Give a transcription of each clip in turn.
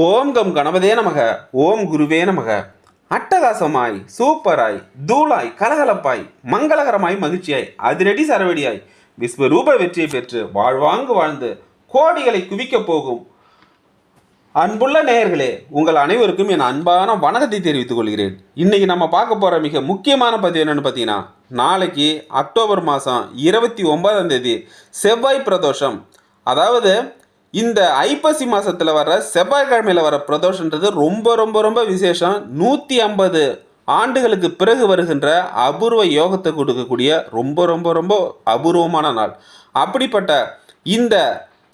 ஓம் come கணபதே நமக ஓம் குருவே நமக. அட்டகாசமாய் சூப்பராய் தூளாய் கலகலப்பாய் மங்களகரமாய் மகிழ்ச்சியாய் அதிரடி சரவடியாய் விஸ்வரூப வெற்றியை பெற்று வாழ்வாங்கு வாழ்ந்து கோடிகளை குவிக்கப் போகும். அன்புள்ள நேயர்களே உங்கள் அனைவருக்கும் என் அன்பான வணக்கத்தை தெரிவித்துக் கொள்கிறேன். இன்னைக்கு நம்ம பார்க்க போகிற மிக முக்கியமான பதிவு என்னென்னு பார்த்தீங்கன்னா நாளைக்கு அக்டோபர் மாதம் இருபத்தி ஒன்பதாம் தேதி செவ்வாய் பிரதோஷம். அதாவது இந்த ஐப்பசி மாதத்தில் வர செவ்வாய்க்கிழமையில் வர பிரதோஷன்றது ரொம்ப ரொம்ப ரொம்ப விசேஷம். நூற்றி ஐம்பது ஆண்டுகளுக்கு பிறகு வருகின்ற அபூர்வ யோகத்தை கொடுக்கக்கூடிய ரொம்ப ரொம்ப ரொம்ப அபூர்வமான நாள். அப்படிப்பட்ட இந்த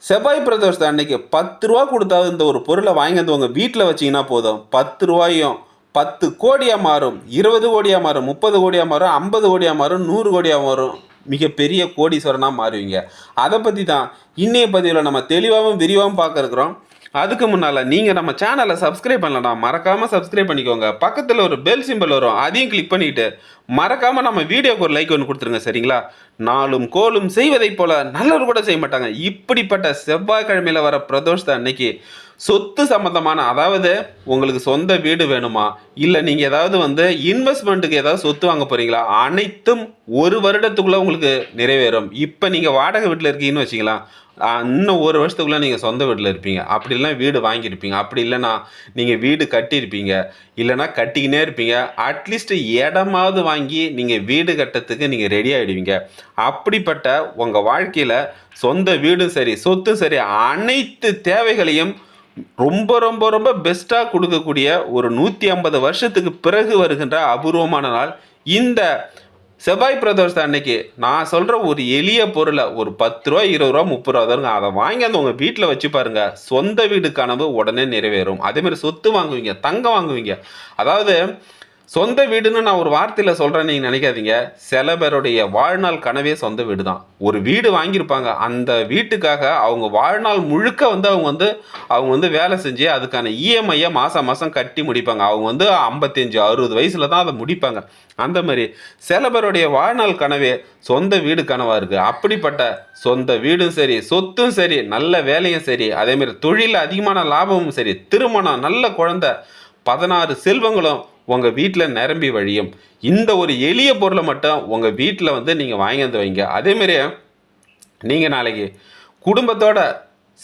செவ்வாய் பிரதோஷத்தை அன்னைக்கு பத்து ரூபா கொடுத்தா இந்த ஒரு பொருளை வாங்கி வந்து உங்கள் வீட்டில் வச்சீங்கன்னா போதும். பத்து ரூபாயும் பத்து கோடியாக மாறும். இருபது கோடியாக மாறும். முப்பது கோடியாக மாறும். ஐம்பது கோடியாக மாறும். நூறு கோடியாக மாறும். மிகப்பெரிய கோடீஸ்வரனாக மாறுவீங்க. அதை பற்றி தான் இன்னைய பதிவில் நம்ம தெளிவாகவும் விரிவாகவும் பார்க்குறோம் அதுக்கு முன்னால் நீங்கள் நம்ம சேனலை சப்ஸ்கிரைப் பண்ணலன்னா மறக்காமல் சப்ஸ்கிரைப் பண்ணிக்கோங்க. பக்கத்தில் ஒரு பெல் சிம்பிள் வரும். அதையும் கிளிக் பண்ணிவிட்டு மறக்காமல் நம்ம வீடியோக்கு ஒரு லைக் ஒன்று கொடுத்துருங்க சரிங்களா? நாளும் கோலும் செய்வதைப் போல நல்லவர் கூட செய்ய மாட்டாங்க. இப்படிப்பட்ட செவ்வாய்க்கிழமையில் வர பிரதோஷத்தை அன்னைக்கு சொத்து சம்மந்தமான அதாவது உங்களுக்கு சொந்த வீடு வேணுமா? இல்லை நீங்கள் ஏதாவது வந்து இன்வெஸ்ட்மெண்ட்டுக்கு ஏதாவது சொத்து வாங்க போகிறீங்களா அனைத்தும் ஒரு வருடத்துக்குள்ளே உங்களுக்கு நிறைவேறும். இப்போ நீங்கள் வாடகை வீட்டில் இருக்கீங்கன்னு வச்சிங்களா இன்னும் ஒரு வருஷத்துக்குள்ளே நீங்கள் சொந்த வீட்டில் இருப்பீங்க. அப்படி இல்லைனா வீடு வாங்கியிருப்பீங்க. அப்படி இல்லைன்னா நீங்கள் வீடு கட்டியிருப்பீங்க. இல்லைன்னா கட்டிக்கினே இருப்பீங்க. அட்லீஸ்ட் இடமாவது வாங்கி வாங்கி நீங்கள் வீடு கட்டத்துக்கு நீங்கள் ரெடி ஆகிடுவீங்க அப்படிப்பட்ட உங்கள் வாழ்க்கையில் சொந்த வீடும் சரி சொத்தும் சரி அனைத்து தேவைகளையும் ரொம்ப ரொம்ப ரொம்ப பெஸ்ட்டாக கொடுக்கக்கூடிய ஒரு நூற்றி ஐம்பது வருஷத்துக்கு பிறகு வருகின்ற அபூர்வமான நாள் இந்த செவ்வாய் பிரதோஷம் அன்னைக்கு. நான் சொல்கிற ஒரு எளிய பொருளை ஒரு பத்து ரூபா இருபது ரூபா முப்பது ரூபா தருங்க. அதை வாங்கி அந்த உங்கள் வீட்டில் வச்சு பாருங்க. சொந்த வீடு கனவு உடனே நிறைவேறும். அதேமாதிரி சொத்து வாங்குவீங்க தங்கம் வாங்குவீங்க. அதாவது சொந்த வீடுன்னு நான் ஒரு வார்த்தையில் சொல்கிறேன்னு நீங்கள் நினைக்காதீங்க. சில பேருடைய வாழ்நாள் கனவே சொந்த வீடு தான் ஒரு வீடு வாங்கியிருப்பாங்க. அந்த வீட்டுக்காக அவங்க வாழ்நாள் முழுக்க வந்து அவங்க வந்து அவங்க வந்து வேலை செஞ்சு அதுக்கான இஎம்ஐயை மாதம் மாதம் கட்டி முடிப்பாங்க. அவங்க வந்து ஐம்பத்தஞ்சு அறுபது வயசில் தான் அதை முடிப்பாங்க. அந்த மாதிரி சில பேருடைய வாழ்நாள் கனவே சொந்த வீடு கனவாக இருக்குது அப்படிப்பட்ட சொந்த வீடும் சரி சொத்தும் சரி நல்ல வேலையும் சரி அதேமாரி தொழிலில் அதிகமான லாபமும் சரி திருமணம் நல்ல குழந்தை பதினாறு செல்வங்களும் உங்கள் வீட்டில் நிரம்பி வழியும். இந்த ஒரு எளிய பொருளை மட்டும் உங்கள் வீட்டில் வந்து நீங்கள் வாங்கி வந்து வைங்க. அதேமாரி நீங்கள் நாளைக்கு குடும்பத்தோட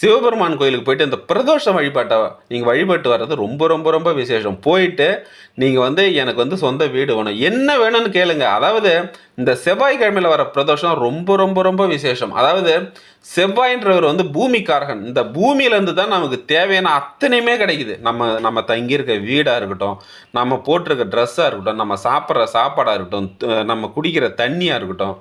சிவபெருமான் கோயிலுக்கு போயிட்டு இந்த பிரதோஷ வழிபாட்டை நீங்கள் வழிபட்டு வர்றது ரொம்ப ரொம்ப ரொம்ப விசேஷம். போயிட்டு நீங்கள் வந்து எனக்கு வந்து சொந்த வீடு வேணும். என்ன வேணும்னு கேளுங்க. அதாவது இந்த செவ்வாய்க்கிழமையில் வர பிரதோஷம் ரொம்ப ரொம்ப ரொம்ப விசேஷம். அதாவது செவ்வாயின்றவர் வந்து பூமிக்காரகன். இந்த பூமியிலேருந்து தான் நமக்கு தேவையான அத்தனையுமே கிடைக்குது. நம்ம நம்ம தங்கியிருக்க வீடாக இருக்கட்டும் நம்ம போட்டிருக்க ட்ரெஸ்ஸாக இருக்கட்டும் நம்ம சாப்பிட்ற சாப்பாடாக இருக்கட்டும் நம்ம குடிக்கிற தண்ணியாக இருக்கட்டும்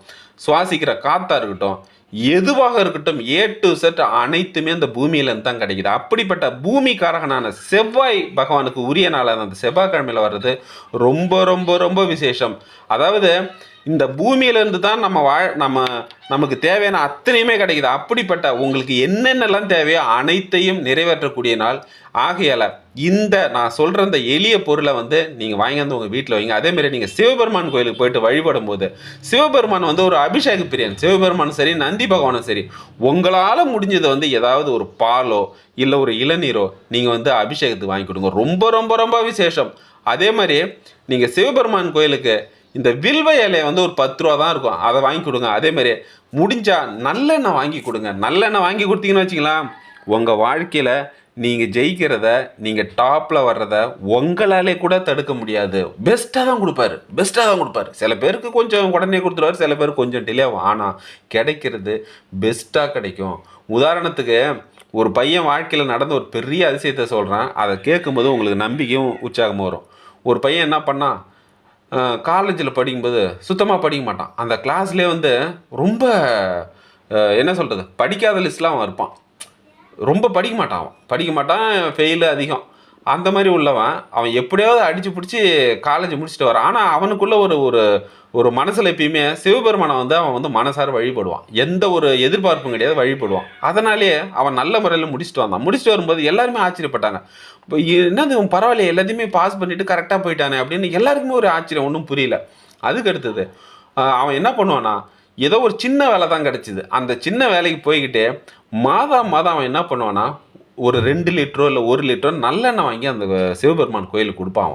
சுவாசிக்கிற காற்றாக இருக்கட்டும் எதுவாக இருக்கட்டும் ஏ டு செட் அனைத்துமே அந்த பூமியிலேருந்து தான் கிடைக்குது. அப்படிப்பட்ட பூமிக்காரகனான செவ்வாய் பகவானுக்கு உரிய நாளான அந்த செவ்வாய்க்கிழமையில் வர்றது ரொம்ப ரொம்ப ரொம்ப விசேஷம். அதாவது இந்த பூமியிலேருந்து தான் நம்ம வாழ் நம்ம நமக்கு தேவையான அத்தனையுமே கிடைக்குது. அப்படிப்பட்ட உங்களுக்கு என்னென்னலாம் தேவையோ அனைத்தையும் நிறைவேற்றக்கூடிய நாள். ஆகையால் இந்த நான் சொல்கிற இந்த எளிய பொருளை வந்து நீங்கள் வாங்கி வந்து உங்கள் வீட்டில் வைங்க. அதேமாரி நீங்கள் சிவபெருமான் கோயிலுக்கு போயிட்டு வழிபடும் போது சிவபெருமான் வந்து ஒரு அபிஷேக பிரியன். சிவபெருமானும் சரி நந்தி பகவானும் சரி உங்களால் முடிஞ்சதை வந்து ஏதாவது ஒரு பாலோ இல்லை ஒரு இளநீரோ நீங்கள் வந்து அபிஷேகத்துக்கு வாங்கி கொடுங்க. ரொம்ப ரொம்ப ரொம்ப விசேஷம். அதே மாதிரி நீங்கள் சிவபெருமான் கோயிலுக்கு இந்த வில்வ இலையை வந்து ஒரு பத்து ரூபா தான் இருக்கும். அதை வாங்கி கொடுங்க. அதே மாதிரி முடிஞ்சா நல்லெண்ணெய் வாங்கி கொடுங்க. நல்லெண்ணெய் வாங்கி கொடுத்தீங்கன்னு வச்சிங்களேன் உங்கள் வாழ்க்கையில் நீங்கள் ஜெயிக்கிறத நீங்கள் டாப்பில் வர்றத உங்களாலே கூட தடுக்க முடியாது. பெஸ்ட்டாக தான் கொடுப்பாரு. பெஸ்ட்டாக தான் கொடுப்பாரு. சில பேருக்கு கொஞ்சம் உடனே கொடுத்துருவாரு. சில பேருக்கு கொஞ்சம் டிலே ஆகும். ஆனால் கிடைக்கிறது பெஸ்ட்டாக கிடைக்கும். உதாரணத்துக்கு ஒரு பையன் வாழ்க்கையில் நடந்த ஒரு பெரிய அதிசயத்தை சொல்கிறான் அதை கேட்கும்போது உங்களுக்கு நம்பிக்கையும் உற்சாகமும் வரும். ஒரு பையன் என்ன பண்ணான்? காலேஜில் படிக்கும்போது சுத்தமாக படிக்க மாட்டான். அந்த கிளாஸ்லேயே வந்து ரொம்ப என்ன சொல்கிறது படிக்காத லிஸ்ட்லாம் அவன் இருப்பான். ரொம்ப படிக்க மாட்டான் அவன். படிக்க மாட்டான் ஃபெயிலு அதிகம். அந்த மாதிரி உள்ளவன் அவன் எப்படியாவது அடித்து பிடிச்சி காலேஜ் முடிச்சுட்டு வரான். ஆனால் அவனுக்குள்ள ஒரு ஒரு ஒரு மனசில் எப்பயுமே சிவபெருமானை வந்து அவன் வந்து மனசார வழிபடுவான். எந்த ஒரு எதிர்பார்ப்பும் கிடையாது வழிபடுவான். அதனாலேயே அவன் நல்ல முறையில் முடிச்சுட்டு வந்தான். முடிச்சுட்டு வரும்போது எல்லாருமே ஆச்சரியப்பட்டாங்க. இப்போ என்னது இவன் பரவாயில்ல எல்லாத்தையுமே பாஸ் பண்ணிட்டு கரெக்டாக போயிட்டானே அப்படின்னு எல்லாருக்குமே ஒரு ஆச்சரியம் ஒன்றும் புரியல. அதுக்கு அடுத்தது அவன் என்ன பண்ணுவான்னா ஏதோ ஒரு சின்ன வேலை தான் கிடச்சிது. அந்த சின்ன வேலைக்கு போய்கிட்டே மாதம் மாதம் அவன் என்ன பண்ணுவான்னா ஒரு ரெண்டு லிட்டரோ இல்லை ஒரு லிட்டரோ நல்லெண்ணெய் வாங்கி அந்த சிவபெருமான் கோயிலுக்கு கொடுப்பான்.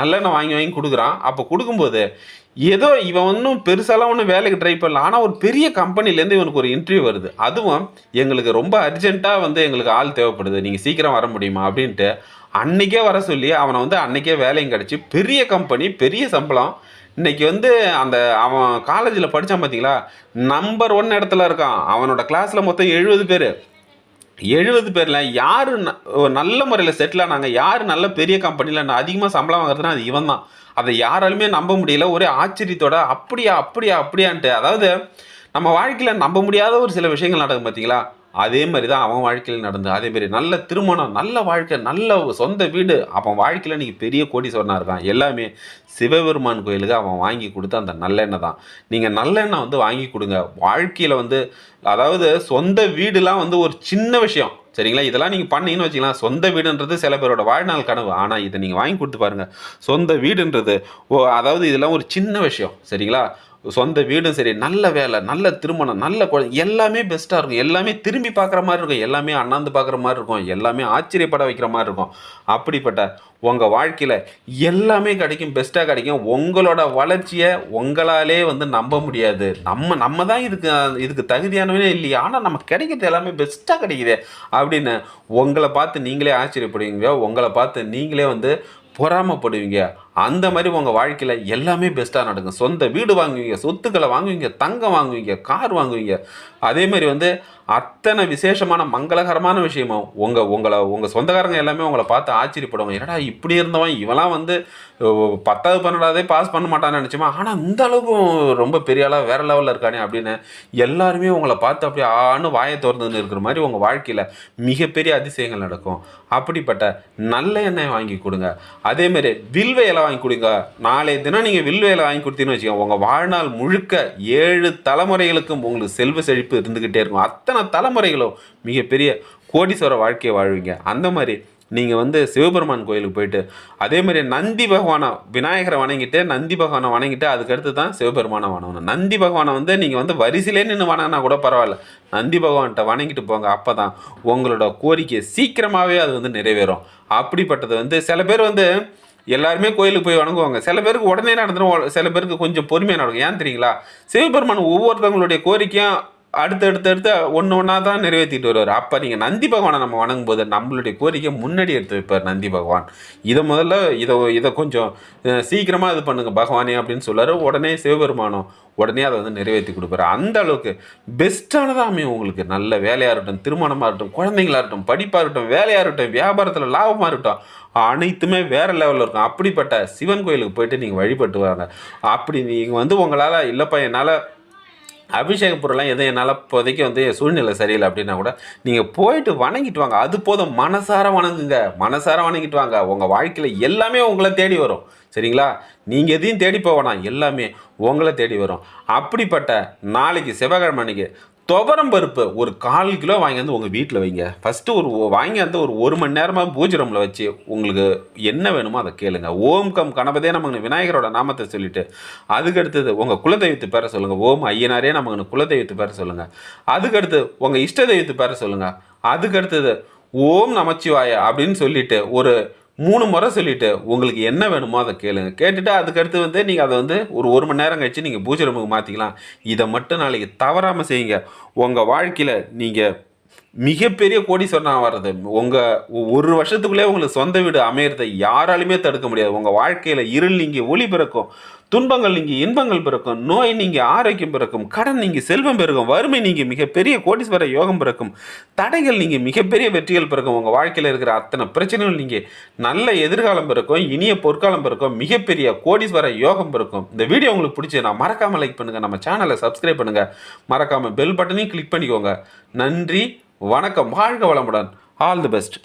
நல்லெண்ணெய் வாங்கி வாங்கி கொடுக்குறான். அப்போ கொடுக்கும்போது ஏதோ இவன் ஒன்றும் பெருசாலாம் ஒன்றும் வேலைக்கு ட்ரை பண்ணல. ஆனால் ஒரு பெரிய கம்பெனிலேருந்து இவனுக்கு ஒரு இன்டர்வியூ வருது. அதுவும் எங்களுக்கு ரொம்ப அர்ஜென்ட்டாக வந்து எங்களுக்கு ஆள் தேவைப்படுது. நீங்கள் சீக்கிரம் வர முடியுமா அப்படின்ட்டு அன்னைக்கே வர சொல்லி அவனை வந்து அன்னைக்கே வேலையும் கிடச்சி பெரிய கம்பெனி பெரிய சம்பளம். இன்றைக்கி வந்து அந்த அவன் காலேஜில் படித்தான் பார்த்தீங்களா நம்பர் ஒன் இடத்துல இருக்கான். அவனோட கிளாஸில் மொத்தம் எழுபது பேர். எழுபது பேரில் யார் நல்ல முறையில் செட்டில் ஆனாங்க யார் நல்ல பெரிய கம்பெனியில் அதிகமாக சம்பளம் வாங்குறதுனா அது இவன் தான். அதை யாராலுமே நம்ப முடியல. ஒரே ஆச்சரியத்தோட அப்படியா அப்படியா அப்படியான்ட்டு. அதாவது நம்ம வாழ்க்கையில் நம்ப முடியாத ஒரு சில விஷயங்கள் நடக்கும் பார்த்தீங்களா அதே மாதிரி தான் அவன் வாழ்க்கையில் நடந்தது அதே மாதிரி நல்ல திருமணம் நல்ல வாழ்க்கை நல்ல சொந்த வீடு. அவன் வாழ்க்கையில் நீங்கள் பெரிய கோடீஸ்வரனாக இருக்கான். எல்லாமே சிவபெருமான் கோயிலுக்கு அவன் வாங்கி கொடுத்த அந்த நல்லெண்ணெய் தான். நீங்கள் நல்லெண்ணெய் வந்து வாங்கி கொடுங்க. வாழ்க்கையில் வந்து அதாவது சொந்த வீடுலாம் வந்து ஒரு சின்ன விஷயம். சரிங்களா? இதெல்லாம் நீங்கள் பண்ணீங்கன்னு வச்சுக்கலாம் சொந்த வீடுன்றது சில பேரோட வாழ்நாள் கனவு. ஆனால் இதை நீங்கள் வாங்கி கொடுத்து பாருங்கள் சொந்த வீடுன்றது ஓ அதாவது இதெல்லாம் ஒரு சின்ன விஷயம். சரிங்களா? சொந்த வீடும் சரி நல்ல வேலை நல்ல திருமணம் நல்ல குழந்தை எல்லாமே பெஸ்ட்டாக இருக்கும். எல்லாமே திரும்பி பார்க்குற மாதிரி இருக்கும். எல்லாமே அண்ணாந்து பார்க்குற மாதிரி இருக்கும். எல்லாமே ஆச்சரியப்பட வைக்கிற மாதிரி இருக்கும். அப்படிப்பட்ட உங்கள் வாழ்க்கையில் எல்லாமே கிடைக்கும் பெஸ்ட்டாக கிடைக்கும். உங்களோட வளர்ச்சியை உங்களாலே வந்து நம்ப முடியாது. நம்ம நம்ம தான் இதுக்கு இதுக்கு தகுதியானவனே இல்லையா. ஆனால் நம்ம கிடைக்கிறது எல்லாமே பெஸ்ட்டாக கிடைக்குதே அப்படின்னு உங்களை பார்த்து நீங்களே ஆச்சரியப்படுவீங்க. உங்களை பார்த்து நீங்களே வந்து பொறாமப்படுவீங்க. அந்த மாதிரி உங்கள் வாழ்க்கையில் எல்லாமே பெஸ்ட்டாக நடக்கும். சொந்த வீடு வாங்குவீங்க சொத்துக்களை வாங்குவீங்க தங்கம் வாங்குவீங்க கார் வாங்குவீங்க. அதே மாதிரி வந்து அத்தனை விசேஷமான மங்களகரமான விஷயமும் உங்கள் உங்களை உங்கள் சொந்தக்காரங்க எல்லாமே உங்களை பார்த்து ஆச்சரியப்படுவாங்க. என்னடா இப்படி இருந்தவன்? இவெல்லாம் வந்து பத்தாவது பன்னெண்டாவதே பாஸ் பண்ண மாட்டான்னு நினச்சோமா? ஆனால் இந்த அளவுக்கு ரொம்ப பெரிய ஆளாக வேறு லெவலில் இருக்கானே அப்படின்னு எல்லாருமே உங்களை பார்த்து அப்படியே ஆன்னு வாயை திறந்துன்னு இருக்கிற மாதிரி உங்கள் வாழ்க்கையில் மிகப்பெரிய அதிசயங்கள் நடக்கும். அப்படிப்பட்ட நல்ல எண்ணெய் வாங்கி கொடுங்க. அதேமாரி வில்வையில் வேலை வாங்கி கொடுங்க. நாளைய தினம் நீங்கள் வில் வேலை வாங்கி கொடுத்தீங்கன்னு வச்சுக்கோங்க. உங்கள் வாழ்நாள் முழுக்க ஏழு தலைமுறைகளுக்கும் உங்களுக்கு செல்வ செழிப்பு இருந்துக்கிட்டே இருக்கும். அத்தனை தலைமுறைகளும் மிகப்பெரிய கோடீஸ்வர வாழ்க்கையை வாழ்வீங்க. அந்த மாதிரி நீங்கள் வந்து சிவபெருமான் கோயிலுக்கு போயிட்டு அதே மாதிரி நந்தி பகவானை விநாயகரை வணங்கிட்டு நந்தி பகவானை வணங்கிட்டு அதுக்கடுத்து தான் சிவபெருமானை வணங்கணும். நந்தி பகவானை வந்து நீங்கள் வந்து வரிசையிலே நின்று வணங்கினா கூட பரவாயில்ல. நந்தி பகவான்கிட்ட வணங்கிட்டு போங்க. அப்போ தான் உங்களோட கோரிக்கை சீக்கிரமாகவே அது வந்து நிறைவேறும். அப்படிப்பட்டது வந்து சில பேர் வந்து எல்லாருமே கோயிலுக்கு போய் வணங்குவாங்க. சில பேருக்கு உடனே நடந்துடும் சில பேருக்கு கொஞ்சம் பொறுமையாக நடக்கும். ஏன் தெரியுங்களா? சிவபெருமான் ஒவ்வொருத்தவங்களுடைய கோரிக்கையும் அடுத்து அடுத்து அடுத்து ஒன்று ஒன்றா தான் நிறைவேற்றிட்டு வருவார். அப்போ நீங்கள் நந்தி பகவானை நம்ம வணங்கும் போது நம்மளுடைய கோரிக்கை முன்னாடி எடுத்து வைப்பார் நந்தி பகவான். இதை முதல்ல இதை இதை கொஞ்சம் சீக்கிரமாக இது பண்ணுங்கள் பகவானே அப்படின்னு சொல்லார் உடனே சிவபெருமானம் உடனே அதை வந்து நிறைவேற்றி கொடுப்பாரு. அந்த அளவுக்கு பெஸ்ட்டானதாக அமையும் உங்களுக்கு. நல்ல வேலையாக இருக்கட்டும் திருமணமாக இருக்கட்டும் குழந்தைங்களா இருக்கட்டும் படிப்பாக இருக்கட்டும் வேலையாக இருக்கட்டும் வியாபாரத்தில் லாபமாக இருக்கட்டும் அனைத்துமே வேறு லெவலில் இருக்கும். அப்படிப்பட்ட சிவன் கோயிலுக்கு போயிட்டு நீங்கள் வழிபட்டு வராங்க அப்படி நீங்கள் வந்து உங்களால் இல்லைப்பா என்னால் அபிஷேக பொருள்லாம் எதுவும் என்னால் இப்போதைக்கு வந்து சூழ்நிலை சரியில்லை அப்படின்னா கூட நீங்கள் போயிட்டு வணங்கிட்டு வாங்க. அது போதும். மனசார வணங்குங்க. மனசார வணங்கிட்டு வாங்க. உங்கள் வாழ்க்கையில் எல்லாமே உங்களை தேடி வரும். சரிங்களா? நீங்கள் எதையும் தேடி போக எல்லாமே உங்களை தேடி வரும். அப்படிப்பட்ட நாளைக்கு செவ்வாய்க்கிழமை அன்னைக்கு துவரம் பருப்பு ஒரு கால் கிலோ வாங்கி வந்து உங்கள் வீட்டில் வைங்க. ஃபஸ்ட்டு ஒரு வாங்கி வந்து ஒரு ஒரு மணி நேரமாக பூஜை ரூமில் வச்சு உங்களுக்கு என்ன வேணுமோ அதை கேளுங்க. ஓம் கம் கணபதே நமக்கு விநாயகரோட நாமத்தை சொல்லிட்டு அதுக்கு அடுத்தது உங்கள் குலதெய்வத்து பேரை சொல்லுங்கள் ஓம் ஐயனாரே நமக்கு குலதெய்வத்து பேரை சொல்லுங்கள் அதுக்கடுத்து உங்கள் இஷ்ட தெய்வத்து பேரை சொல்லுங்கள் அதுக்கு அடுத்தது ஓம் நமச்சிவாய அப்படின்னு சொல்லிட்டு ஒரு மூணு முறை சொல்லிட்டு உங்களுக்கு என்ன வேணுமோ அதை கேளுங்க. கேட்டுட்டு அதுக்கடுத்து வந்து நீங்கள் அதை வந்து ஒரு ஒரு மணி நேரம் கழிச்சு நீங்கள் பூஜை ரூமுக்கு மாற்றிக்கலாம் இதை மட்டும் நாளைக்கு தவறாமல் செய்யுங்க. உங்கள் வாழ்க்கையில் நீங்கள் மிகப்பெரிய கோடீஸ்வரனாக வர்றது உங்கள் ஒரு வருஷத்துக்குள்ளே உங்களுக்கு சொந்த வீடு அமையிறதை யாராலுமே தடுக்க முடியாது. உங்கள் வாழ்க்கையில் இருள் நீங்கள் ஒளி பிறக்கும். துன்பங்கள் நீங்கி இன்பங்கள் பிறக்கும் நோய் நீங்கி ஆரோக்கியம் பிறக்கும் கடன் நீங்கி செல்வம் பிறக்கும் வறுமை நீங்கி மிகப்பெரிய கோடீஸ்வர யோகம் பிறக்கும் தடைகள் நீங்கி மிகப்பெரிய வெற்றிகள் பிறக்கும் உங்கள் வாழ்க்கையில் இருக்கிற அத்தனை பிரச்சனைகள் நீங்கள் நல்ல எதிர்காலம் பிறக்கும் இனிய பொற்காலம் பிறக்கும் மிகப்பெரிய கோடீஸ்வர யோகம் பிறக்கும். இந்த வீடியோ உங்களுக்கு பிடிச்சதுன்னா மறக்காமல் லைக் பண்ணுங்கள் நம்ம சேனலை சப்ஸ்கிரைப் பண்ணுங்கள் மறக்காமல் பெல் பட்டனையும் கிளிக் பண்ணிக்கோங்க. நன்றி வணக்கம் வாழ்க வளமுடன். All the best